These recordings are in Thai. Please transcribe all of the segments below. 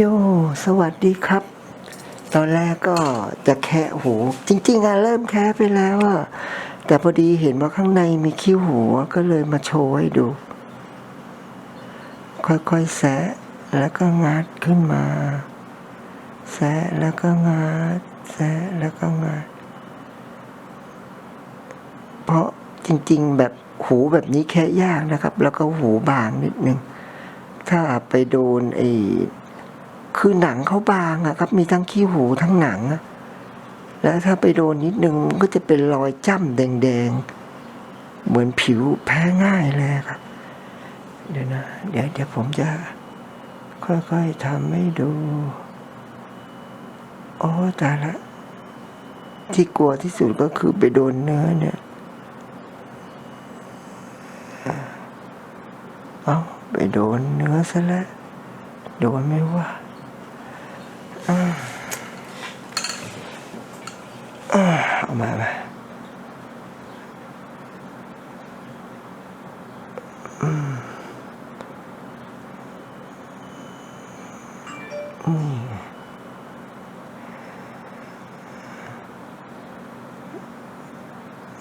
โยสวัสดีครับ ตอนแรกก็จะแคะหู จริง ๆอะเริ่มแคะไปแล้วอะแต่พอดีเห็นว่าข้างในมีขี้หูก็เลยมาโชว์ให้ดู ค่อยๆแซะแล้วก็งัดขึ้นมาแซะแล้วก็งัดแซะแล้วก็งัด เพราะจริง ๆ แบบหูแบบนี้แค่ยากนะครับ แล้วก็หูบางนิดนึง ถ้าไปโดนไอ้ คือหนังเขาบางอะครับ มีทั้งขี้หูทั้งหนัง แล้วถ้าไปโดนนิดนึงมันก็จะเป็นรอยจ้ำแดงๆ เหมือนผิวแพ้ง่ายเลยครับ เดี๋ยวนะ เดี๋ยวเดี๋ยวผมจะค่อยๆทำให้ดูโอ้ตายละที่กลัวที่สุดก็คือไปโดนเนื้อเนี่ยเอาไปโดนเนื้อซะแล้วโดนไหม่ว่า อ่าอ่าเอามามาอืมอืม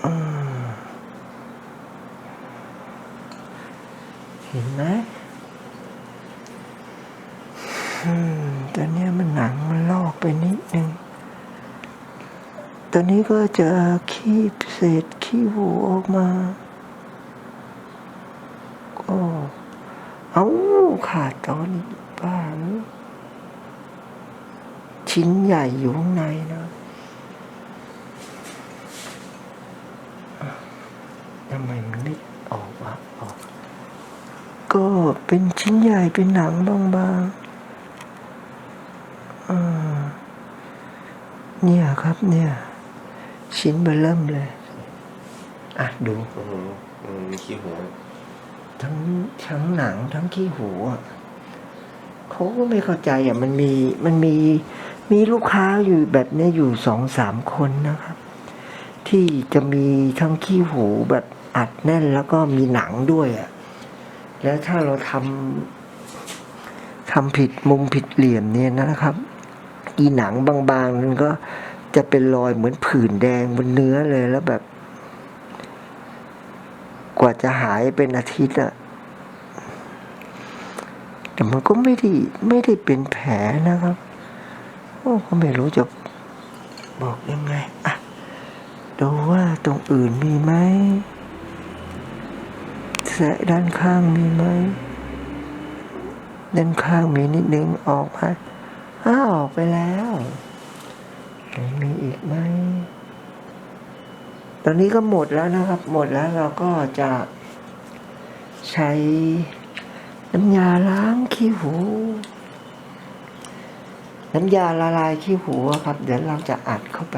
อืมเห็นไหม อืมตอนเนี้ยมันหนังมันลอกไปนิดนึง ตอนนี้ก็จะขี้เศษขี้หูออกมา ก็เอาขาดตอนบ้าหรือชิ้นใหญ่อยู่ข้างในนะทำไมมันไม่ออกวะออก ก็เป็นชิ้นใหญ่เป็นหนังบางๆอ่าเนี่ยครับเนี่ย ชิ้นเบอร์เริ่มเลย อะดู อืมอืมมีขี้หัวทั้งทั้งหนังทั้งขี้หูอะเขาก็ไม่เข้าใจอะ มันมีมันมีมีลูกค้าอยู่แบบเนี้ยอยู่สองสามคนนะครับ ที่จะมีทั้งขี้หูแบบอัดแน่นแล้วก็มีหนังด้วยอะแล้วถ้าเราทำทำผิดมุมผิดเหลี่ยมเนี่ยนะครับ อีหนังบางๆมันก็ จะเป็นรอยเหมือนผื่นแดงบนเนื้อเลยแล้วแบบ กว่าจะหายเป็นอาทิตย์อะแต่มันก็ไม่ได้ไม่ได้เป็นแผลนะครับ โอ้ก็ไม่รู้จะบอกยังไงอะดูว่าตรงอื่นมีไหมแสะด้านข้างมีไหมด้านข้างมีนิดนึงออกมาอ้าออกไปแล้ว มีอีกไหม ตอนนี้ก็หมดแล้วนะครับ หมดแล้วเราก็จะใช้น้ำยาล้างขี้หู น้ำยาละลายขี้หูครับ เดี๋ยวเราจะอัดเข้าไป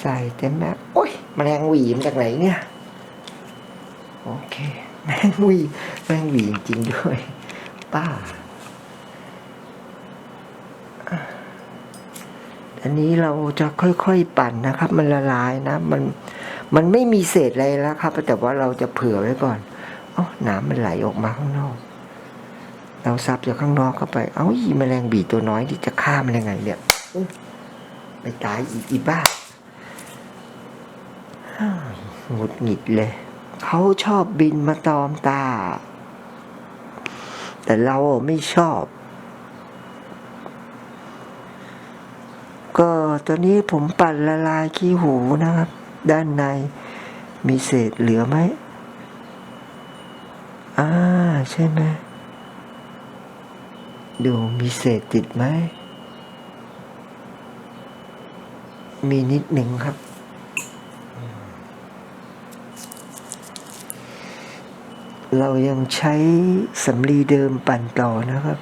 ใส่เต็มแบบโอ้ยแมลงหวีมาจากไหนเนี่ย โอเค แมลงหวีแมลงหวีจริงด้วย ป้า อันนี้เราจะค่อยๆปั่นนะครับ มันละลายนะ มันมันไม่มีเศษอะไรแล้วครับ แต่ว่าเราจะเผื่อไว้ก่อน เอ๋อน้ำมันไหลออกมาข้างนอก เราซับจากข้างนอกเข้าไป เอ้าอีแมลงบีตัวน้อยที่จะฆ่ามันยังไงเนี่ยไปตายอีกอีบ้าฮ่าหงุดหงิดเลย เขาชอบบินมาตอมตา แต่เราไม่ชอบ ก็ ตอนนี้ผมปั่นละลายขี้หูนะครับ ด้านในมีเศษเหลือไหมอ่าใช่ไหมดูมีเศษติดไหม มีนิดหนึ่งครับ เรายังใช้สำลีเดิมปั่นต่อนะครับ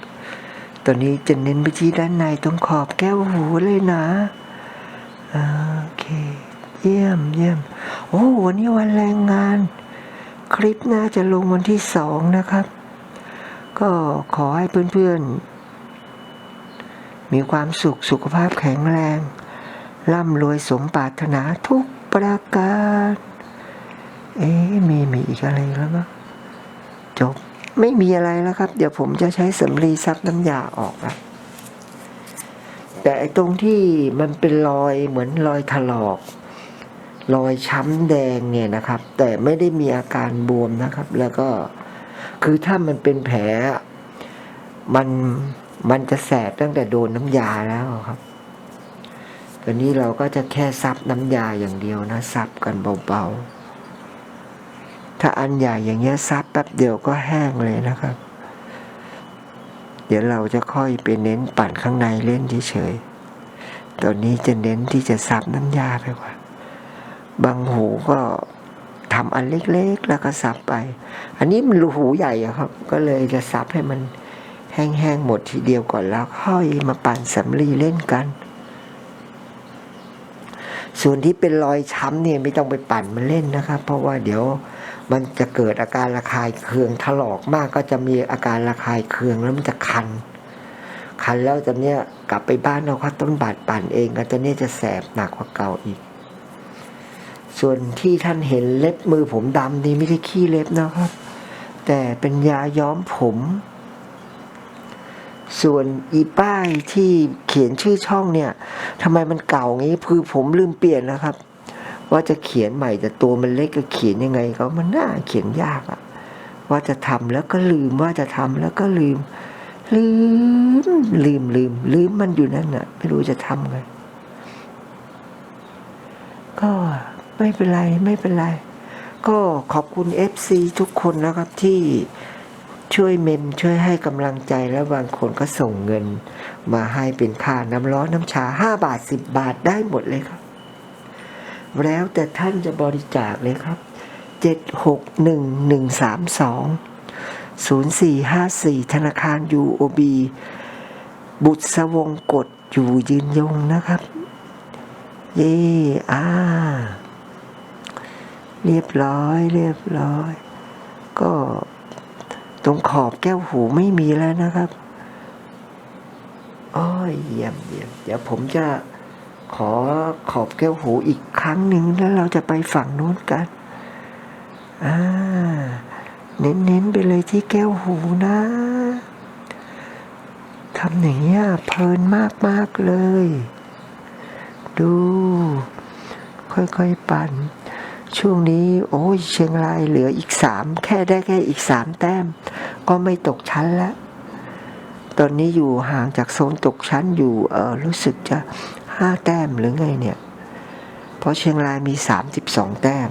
ตอนนี้จะเน้นไปที่ด้านในตรงขอบแก้วหูเลยนะโอเค เยี่ยมเยี่ยมโอ้วันนี้วันแรงงาน คลิปน่าจะลงวันที่สองนะครับ ก็ขอให้เพื่อนๆ มีความสุขสุขภาพแข็งแรง ร่ำรวยสมปรารถนาทุกประการ เอ๊ะมีมีอีกอะไรแล้วมั้งจบ ไม่มีอะไรแล้วครับ เดี๋ยวผมจะใช้สำลีซับน้ำยาออกนะแต่ไอ้ตรงที่มันเป็นรอยเหมือนรอยถลอก รอยช้ำแดงเนี่ยนะครับ แต่ไม่ได้มีอาการบวมนะครับ แล้วก็คือถ้ามันเป็นแผล มันมันจะแสบตั้งแต่โดนน้ำยาแล้วครับตอนนี้เราก็จะแค่ซับน้ำยาอย่างเดียวนะซับกันเบาๆ ถ้าอันใหญ่อย่างเงี้ยซับแป๊บเดียวก็แห้งเลยนะครับ เดี๋ยวเราจะค่อยไปเน้นปั่นข้างในเล่นเฉยๆตอนนี้จะเน้นที่จะซับน้ำยาไปก่อนบางหูก็ทำอันเล็กๆ แล้วก็ซับไป อันนี้มันรูหูใหญ่อะครับ ก็เลยจะซับให้มันแห้งๆหมดทีเดียวก่อนแล้วค่อยมาปั่นสำลีเล่นกัน ส่วนที่เป็นรอยช้ำเนี่ยไม่ต้องไปปั่นมันเล่นนะครับ เพราะว่าเดี๋ยว มันจะเกิดอาการระคายเคืองถลอกมากก็จะมีอาการระคายเคืองแล้วมันจะคัน คันแล้วจะเนี้ยกลับไปบ้านเราก็ต้นบาดปั่นเองก็จะเนี่ยจะแสบหนักกว่าเก่าอีก ส่วนที่ท่านเห็นเล็บมือผมดำนี่ไม่ได้ขี้เล็บนะครับ แต่เป็นยาย้อมผม ส่วนอีป้ายที่เขียนชื่อช่องเนี่ยทำไมมันเก่างี้คือผมลืมเปลี่ยนนะครับ ว่าจะเขียนใหม่แต่ตัวมันเล็กก็เขียนยังไงก็มันน่าเขียนยากอะว่าจะทำแล้วก็ลืมว่าจะทำแล้วก็ลืม ลืมลืมลืมลืมมันอยู่นั่นน่ะ ไม่รู้จะทำไง ก็ไม่เป็นไรไม่เป็นไร ก็ขอบคุณ FC ทุกคนนะครับที่ช่วยเมนช่วยให้กำลังใจแล้วบางคนก็ส่งเงิน มาให้เป็นค่าน้ำร้อนน้ำชา 5 บาท 10 บาทได้หมดเลยครับ แล้วแต่ท่านจะบริจาคเลยครับ 761132 0454 ธนาคาร UOB บุตรสวงกฎอยู่ยืนยงนะครับ เย่อ่า เรียบร้อย เรียบร้อย ก็ตรงขอบแก้วหูไม่มีแล้วนะครับ อ้อยเยี่ยมเยี่ยม เดี๋ยวผมจะ ขอขอบแก้วหูอีกครั้งหนึ่งแล้วเราจะไปฝั่งนู้นกันอ่าเน้นๆไปเลยที่แก้วหูนะทำอย่างเงี้ยเพลินมากๆเลย ดู ค่อยๆปั่น ช่วงนี้ โอ้ยเชียงรายเหลืออีกสามแค่ได้แค่อีกสามแต้ม ก็ไม่ตกชั้นแล้วตอนนี้อยู่ห่างจากโซนตกชั้นอยู่เออรู้สึกจะ ห้าแต้มหรือไงเนี่ย เพราะเชียงรายมีสามสิบสองแต้ม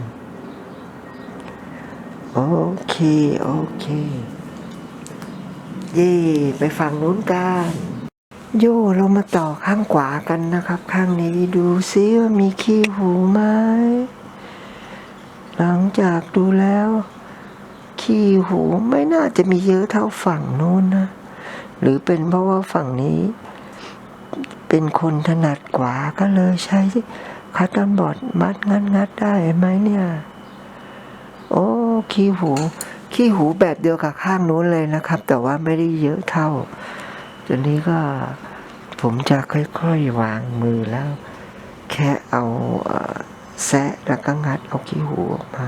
โอเค โอเค เย่ไปฝั่งนู้นกันโย่เรามาต่อข้างขวากันนะครับ ข้างนี้ดูซิว่ามีขี้หูไหมหลังจากดูแล้ว ขี้หูไม่น่าจะมีเยอะเท่าฝั่งโน้นนะ หรือเป็นเพราะว่าฝั่งนี้ เป็นคนถนัดกว่าก็เลยใช้คัตตอร์บอร์ดมัดงัดงัดได้ไหมเนี่ย โอ้ขี้หู ขี้หูแบบเดียวกับข้างนู้นเลยนะครับ แต่ว่าไม่ได้เยอะเท่าตอนนี้ก็ผมจะค่อยๆวางมือแล้ว แค่เอาแซะแล้วก็งัดเอาขี้หูออกมา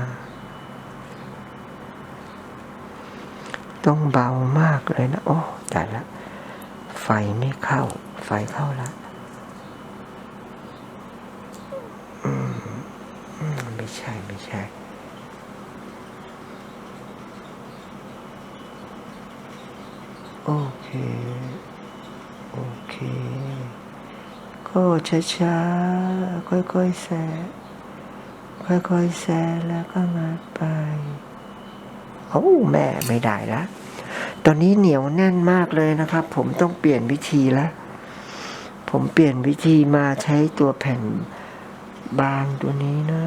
ต้องเบามากเลยนะ โอ้แต่ละ ไฟไม่เข้าไฟเข้าแล้วอืมอืมไม่ใช่ ไม่ใช่โอเค โอเค ก็ช้าๆ ค่อยๆแซะค่อยๆแซะแล้วก็งัดไป โอ้แม่ไม่ได้ละ ตอนนี้เหนียวแน่นมากเลยนะครับ ผมต้องเปลี่ยนวิธีแล้ว ผมเปลี่ยนวิธีมาใช้ตัวแผ่นบางตัวนี้นะ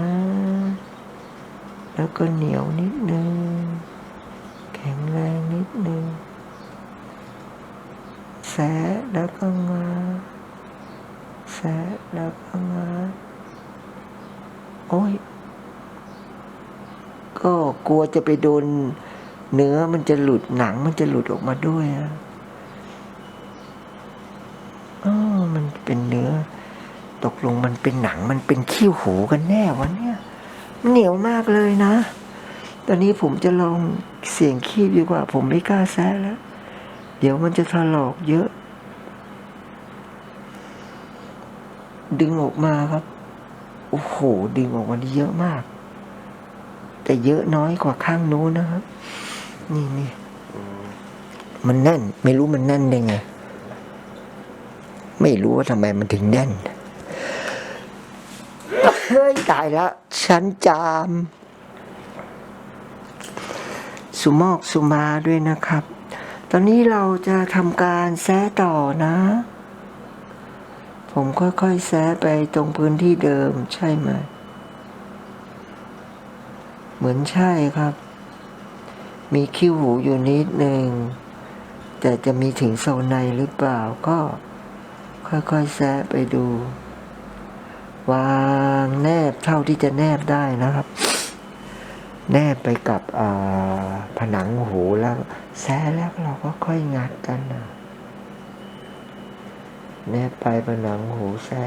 แล้วก็เหนียวนิดนึง แข็งแรงนิดนึง แสะแล้วก็งาแสะแล้วก็งาโอ้ย ก็กลัวจะไปโดนเนื้อมันจะหลุดหนังมันจะหลุดออกมาด้วยอะอ๋อมัน เป็นเนื้อ ตกลงมันเป็นหนังมันเป็นขี้หูกันแน่วะเนี่ย เหนียวมากเลยนะ ตอนนี้ผมจะลองเสี่ยงคีบดีกว่า ผมไม่กล้าแซะแล้ว เดี๋ยวมันจะถลอกเยอะ ดึงออกมาครับ โอ้โห ดึงออกมาเยอะมาก แต่เยอะน้อยกว่าข้างนู้นนะครับ นี่นี่มมันแน่น ไม่รู้มันแน่นได้ไง ไม่รู้ว่าทำไมมันถึงแน่นเฮ้ยตายแล้วฉันจาม สุมอกสุมาด้วยนะครับ ตอนนี้เราจะทำการแซะต่อนะ ผมค่อยๆแซะไปตรงพื้นที่เดิมใช่ไหม เหมือนใช่ครับ มีคิ้วหูอยู่นิดหนึ่งแต่จะมีถึงโซนในหรือเปล่าก็ ค่อยๆแซะไปดู วางแนบเท่าที่จะแนบได้นะครับ แนบไปกับผนังหูแล้วแซะแล้วเราก็ค่อยงัดกันนะแนบไปผนังหูแซะ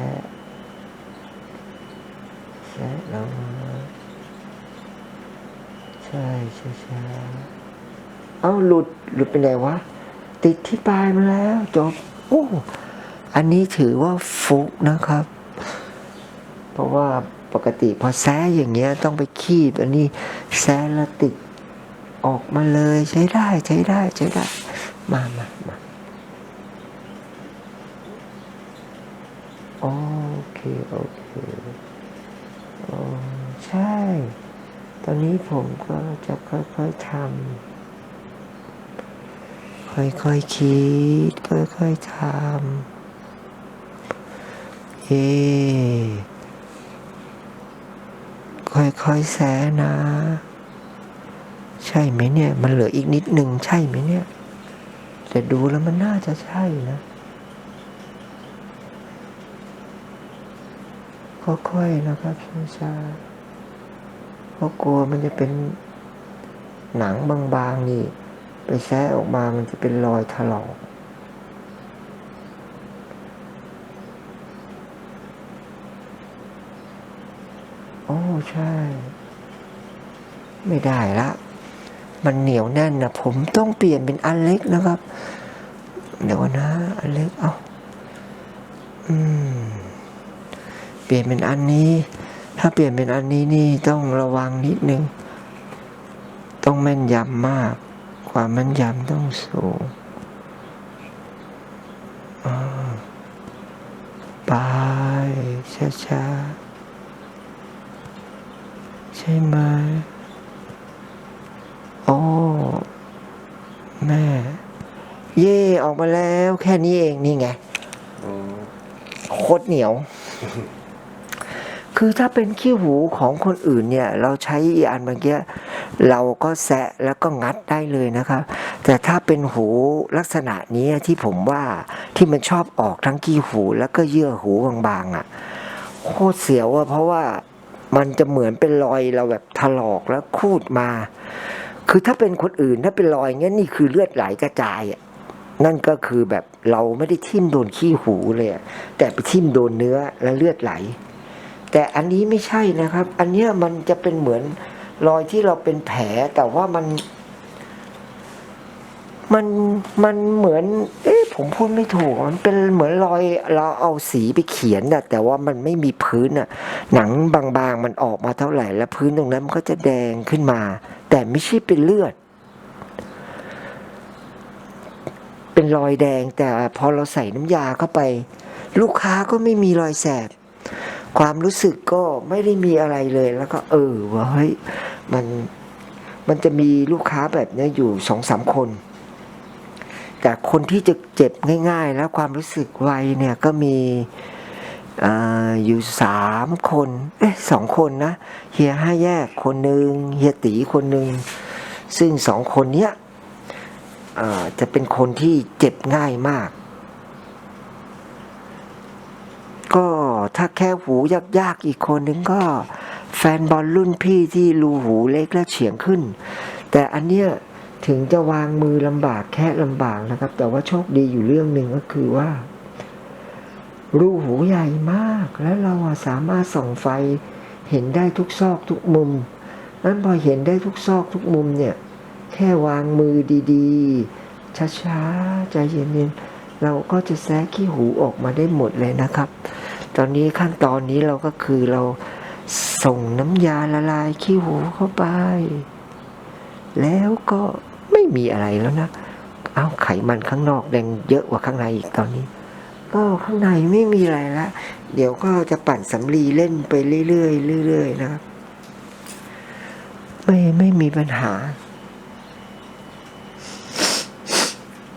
แซะแล้วใช่ใช่ใช่เอ้าหลุดหลุดไปไหนวะติดที่ปลายมาแล้วจบโอ้ อันนี้ถือว่าฟุกนะครับ เพราะว่าปกติพอแซะอย่างเงี้ยต้องไปคีบ อันนี้แซะแล้วติดออกมาเลยใช้ได้ใช้ได้ใช้ได้ มามามาโอเค โอเคโอ้ใช่ ตอนนี้ผมก็จะค่อยๆทำค่อยๆคคิด ค่อยๆทำ เอ ค่อยๆแซะนะ ใช่ไหมเนี่ย มันเหลืออีกนิดหนึ่งใช่ไหมเนี่ย แต่ดูแล้วมันน่าจะใช่นะค่อยๆนะครับช้าๆเพราะกลัวมันจะเป็นหนังบางๆนี่ ไปแซะออกมามันจะเป็นรอยถลอก ใช่ ไม่ได้ละ มันเหนียวแน่นนะผมต้องเปลี่ยนเป็นอันเล็กนะครับ เดี๋ยวนะ อันเล็ก เอาอืม เปลี่ยนเป็นอันนี้ ถ้าเปลี่ยนเป็นอันนี้นี่ต้องระวังนิดนึง ต้องแม่นยำมาก ความแม่นยำต้องสูงไปช้าๆ ช่ไหมโอ้แม่ เย่ออกมาแล้วแค่นี้เองนี่ไงอืมโคตรเหนียว คือถ้าเป็นขี้หูของคนอื่นเนี่ย เราใช้อีอันเมื่อกี้เราก็แซะแล้วก็งัดได้เลยนะครับ แต่ถ้าเป็นหูลักษณะนี้ที่ผมว่าที่มันชอบออกทั้งขี้หูแล้วก็เยื่อหูบางๆอะ โคตรเสียวอะเพราะว่า มันจะเหมือนเป็นรอยเราแบบถลอกแล้วคูดมา คือถ้าเป็นคนอื่นถ้าเป็นรอยเงี้ยนี่คือเลือดไหลกระจายอะนั่นก็คือแบบเราไม่ได้ทิ่มโดนขี้หูเลยแต่ไปทิ่มโดนเนื้อแล้วเลือดไหล แต่อันนี้ไม่ใช่นะครับ อันเนี้ยมันจะเป็นเหมือนรอยที่เราเป็นแผลแต่ว่ามัน มันมันเหมือน เอ๊ะผมพูดไม่ถูก มันเป็นเหมือนรอยเราเอาสีไปเขียนน่ะ แต่ว่ามันไม่มีพื้นน่ะ หนังบางๆมันออกมาเท่าไหร่ แล้วพื้นตรงนั้นมันก็จะแดงขึ้นมา แต่ไม่ใช่เป็นเลือด เป็นรอยแดงแต่พอเราใส่น้ำยาเข้าไป ลูกค้าก็ไม่มีรอยแสบ ความรู้สึกก็ไม่ได้มีอะไรเลย แล้วก็ เออว่าเฮ้ยมันมันจะมีลูกค้าแบบนี้อยู่สองสามคน แต่คนที่จะเจ็บง่าย ๆ แล้วความรู้สึกไวเนี่ยก็มีออยู่สามคนเอ๊ะสองคนนะเฮียห้าแยกคนหนึ่งเฮียตีคนหนึ่งซึ่งสองคนเนี้ยจะเป็นคนที่เจ็บง่ายมาก ก็ถ้าแค่หูยากๆอีกคนหนึ่งก็แฟนบอลรุ่นพี่ที่รูหูเล็กและเฉียงขึ้น แต่อันเนี้ย ถึงจะวางมือลำบากแค่ลำบากนะครับ แต่ว่าโชคดีอยู่เรื่องหนึ่งก็คือว่า รูหูใหญ่มาก และเราสามารถส่องไฟเห็นได้ทุกซอกทุกมุม นั้นพอเห็นได้ทุกซอกทุกมุมเนี่ย แค่วางมือดีๆ ช้าๆ ใจเย็นๆ เราก็จะแซะขี้หูออกมาได้หมดเลยนะครับ ตอนนี้ขั้นตอนนี้เราก็คือเราส่งน้ำยาละลายขี้หูเข้าไป แล้วก็ไม่มีอะไรแล้วนะ เอาไขมันข้างนอกแดงเยอะกว่าข้างในอีกตอนนี้ ก็ข้างในไม่มีอะไรละ เดี๋ยวก็จะปั่นสำลีเล่นไปเรื่อยๆเรื่อยๆนะครับ ไม่ไม่มีปัญหา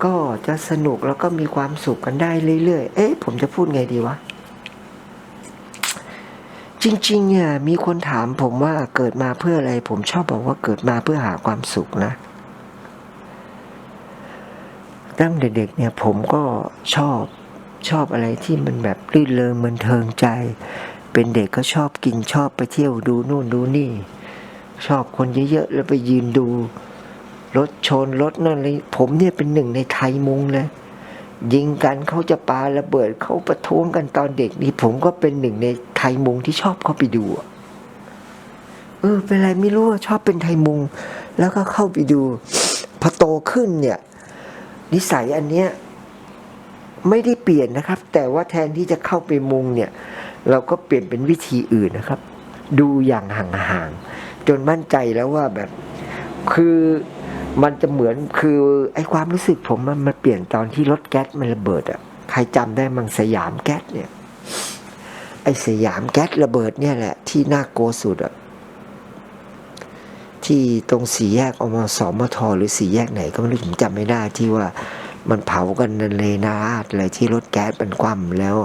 ก็จะสนุกแล้วก็มีความสุขกันได้เรื่อยๆ เอ๊ะผมจะพูดไงดีวะ จริงๆเนี่ยมีคนถามผมว่าเกิดมาเพื่ออะไร ผมชอบบอกว่าเกิดมาเพื่อหาความสุขนะตั้งเด็กๆเนี่ยผมก็ชอบชอบอะไรที่มันแบบรื่นเริงมันเทิงใจ เป็นเด็กก็ชอบกินชอบไปเที่ยวดูนู่นดูนี่ ชอบคนเยอะๆแล้วไปยืนดูรถชนรถนั่นเลยผมเนี่ยเป็นหนึ่งในไทยมุงเลย ยิงกันเขาจะปาระเบิดเขาประท้วงกันตอนเด็กนี่ผมก็เป็นหนึ่งในไทยมุงที่ชอบเข้าไปดูอะเออเป็นไรไม่รู้ชอบเป็นไทยมุง แล้วก็เข้าไปดูพอโตขึ้นเนี่ย นิสัยอันเนี้ยไม่ได้เปลี่ยนนะครับ แต่ว่าแทนที่จะเข้าไปมุงเนี่ย เราก็เปลี่ยนเป็นวิธีอื่นนะครับ ดูอย่างห่างๆจนมั่นใจแล้วว่าแบบคือ มันจะเหมือนคือไอ้ความรู้สึกผมมันมันเปลี่ยนตอนที่รถแก๊สมันระเบิดอะใครจำได้มังสยามแก๊สเนี่ย ไอ้สยามแก๊สระเบิดเนี่ยแหละ ที่น่ากลัวสุดอะที่ตรงสี่แยกอมสอมทหรือสี่แยกไหน ก็ไม่รู้ผมจำไม่ได้ที่ว่ามันเผากันในเลนาดเลยที่รถแก๊สมันคว่ำแล้ว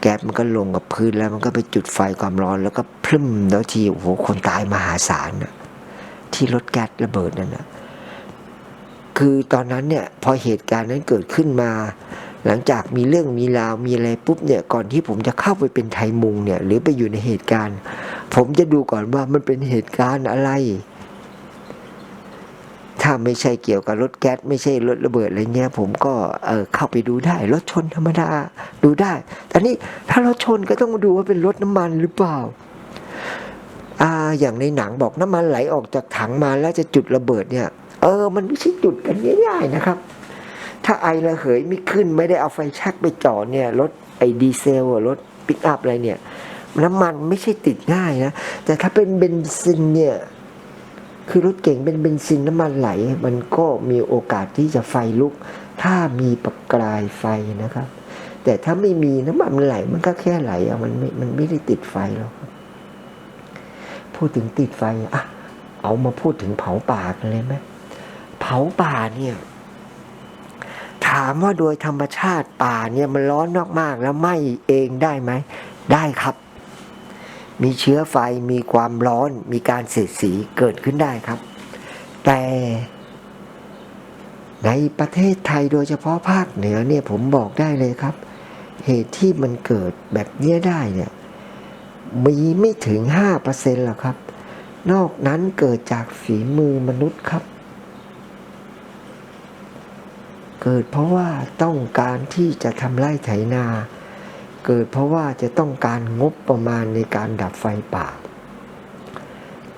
แก๊สมันก็ลงกับพื้นแล้วมันก็ไปจุดไฟความร้อน แล้วก็พรึมแล้วทีโอ้โหคนตายมหาศาลน่ะที่รถแก๊สระเบิดนั่นนะ คือตอนนั้นเนี่ยพอเหตุการณ์นั้นเกิดขึ้นมา หลังจากมีเรื่องมีราวมีอะไรปุ๊บเนี่ยก่อนที่ผมจะเข้าไปเป็นไทยมุงเนี่ยหรือไปอยู่ในเหตุการณ์ ผมจะดูก่อนว่ามันเป็นเหตุการณ์อะไร ถ้าไม่ใช่เกี่ยวกับรถแก๊สไม่ใช่รถระเบิดอะไรเงี้ยผมก็เออเข้าไปดูได้รถชนธรรมดาดูได้แต่นี่ถ้ารถชนก็ต้องมาดูว่าเป็นรถน้ำมันหรือเปล่าอ่าอย่างในหนังบอกน้ำมันไหลออกจากถังมาแล้วจะจุดระเบิดเนี่ย เออ มันไม่ใช่จุดกันง่ายๆนะครับ ถ้าไอระเหยไม่ขึ้นไม่ได้เอาไฟแชักไปจ่อเนี่ยรถไอดีเซลอรถปิกอัพอะไรเนี่ย น้ำมันไม่ใช่ติดง่ายนะ แต่ถ้าเป็นเบนซินเนี่ย คือรถเก่งเป็นเบนซินน้ำมันไหล มันก็มีโอกาสที่จะไฟลุก ถ้ามีประกายไฟนะครับ แต่ถ้าไม่มีน้ำมันไหล มันก็แค่ไหลอะมันไม่มันไม่ได้ติดไฟหรอกพูดถึงติดไฟอะเอามาพูดถึงเผาป่ากันเลยไหม เผาป่าเนี่ย ถามว่าโดยธรรมชาติป่าเนี่ยมันร้อนมากๆแล้วไหม้เองได้ไหม ได้ครับ มีเชื้อไฟมีความร้อน มีการเสียดสีเกิดขึ้นได้ครับ แต่ในประเทศไทยโดยเฉพาะภาคเหนือเนี่ยผมบอกได้เลยครับ เหตุที่มันเกิดแบบนี้ได้เนี่ยมีไม่ถึงห้าเปอร์เซ็นต์หรอกครับ นอกนั้นเกิดจากฝีมือมนุษย์ครับ เกิดเพราะว่าต้องการที่จะทำไร่ไถนา เกิดเพราะว่าจะต้องการงบประมาณในการดับไฟป่า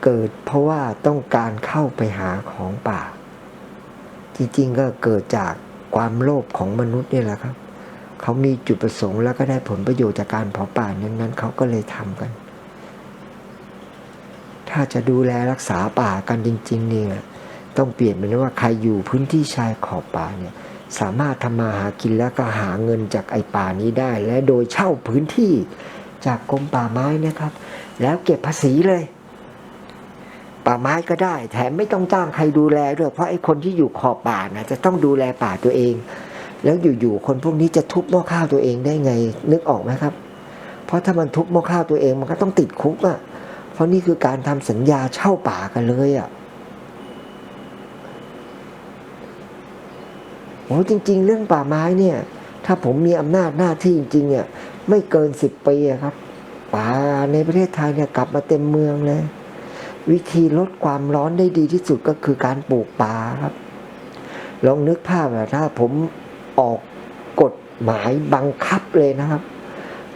เกิดเพราะว่าต้องการเข้าไปหาของป่า จริงๆก็เกิดจากความโลภของมนุษย์นี่แหละครับ เขามีจุดประสงค์แล้วก็ได้ผลประโยชน์จากการเผาป่านั้นๆเขาก็เลยทำกัน ถ้าจะดูแลรักษาป่ากันจริง ๆ เนี่ยต้องเปลี่ยนเป็นว่าใครอยู่พื้นที่ชายขอบป่าเนี่ย สามารถทำมาหากินแล้วก็หาเงินจากไอป่านี้ได้ และโดยเช่าพื้นที่จากกรมป่าไม้นะครับ แล้วเก็บภาษีเลย ป่าไม้ก็ได้ แถมไม่ต้องจ้างใครดูแลด้วย เพราะไอ้คนที่อยู่ขอบป่านะจะต้องดูแลป่าตัวเอง แล้วอยู่ๆคนพวกนี้จะทุบหม้อข้าวตัวเองได้ไงนึกออกไหมครับ เพราะถ้ามันทุบหม้อข้าวตัวเองมันก็ต้องติดคุกอะ่ะเพราะนี่คือการทำสัญญาเช่าป่ากันเลยอะ่ะ โอ้จริง ๆ เรื่องป่าไม้เนี่ย ถ้าผมมีอำนาจหน้าที่จริงๆเนี่ยไม่เกินสิบปีครับ ป่าในประเทศไทยเนี่ยกลับมาเต็มเมืองเลย วิธีลดความร้อนได้ดีที่สุดก็คือการปลูกป่าครับ ลองนึกภาพอะถ้าผมออกกฎหมายบังคับเลยนะครับ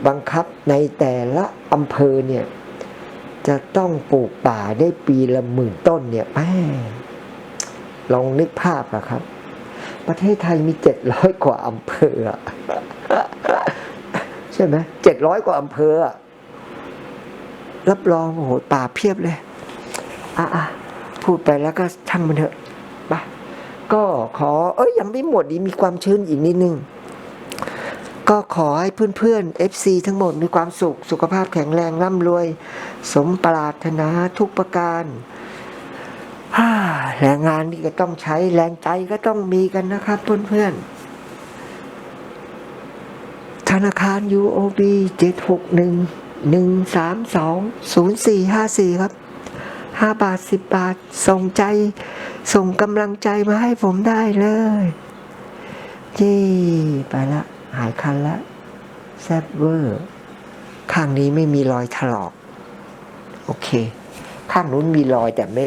บังคับในแต่ละอำเภอเนี่ยจะต้องปลูกป่าได้ปีละหมื่นต้นเนี่ยแม่ลองนึกภาพอะครับ ประเทศไทยมีเจ็ดร้อยกว่าอำเภออะใช่ไหมเจ็ดร้อยกว่าอำเภออะรับรองโอ้โหป่าเพียบเลย อะอะพูดไปแล้วก็ช่างมันเถอะไปก็ขอ เอ้ยยังไม่หมดดีมีความชื้นอีกนิดนึง ก็ขอให้เพื่อนๆ FC ทั้งหมดมีความสุข สุขภาพแข็งแรงร่ำรวย สมปรารถนาทุกประการฮ่า แรงงานนี่ก็ต้องใช้แรงใจก็ต้องมีกันนะครับเพื่อนๆธนาคาร UOB 761 132 0454 ครับ 5 บาท 10 บาท ส่งใจ ส่งกำลังใจมาให้ผมได้เลยเย้ไปละหายคันละแซบเวอร์ ข้างนี้ไม่มีรอยถลอก โอเค ข้างนู้นมีรอยแต่ไม่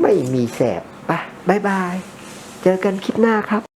ไม่มีแสบไปบายบาย เจอกันคลิปหน้าครับ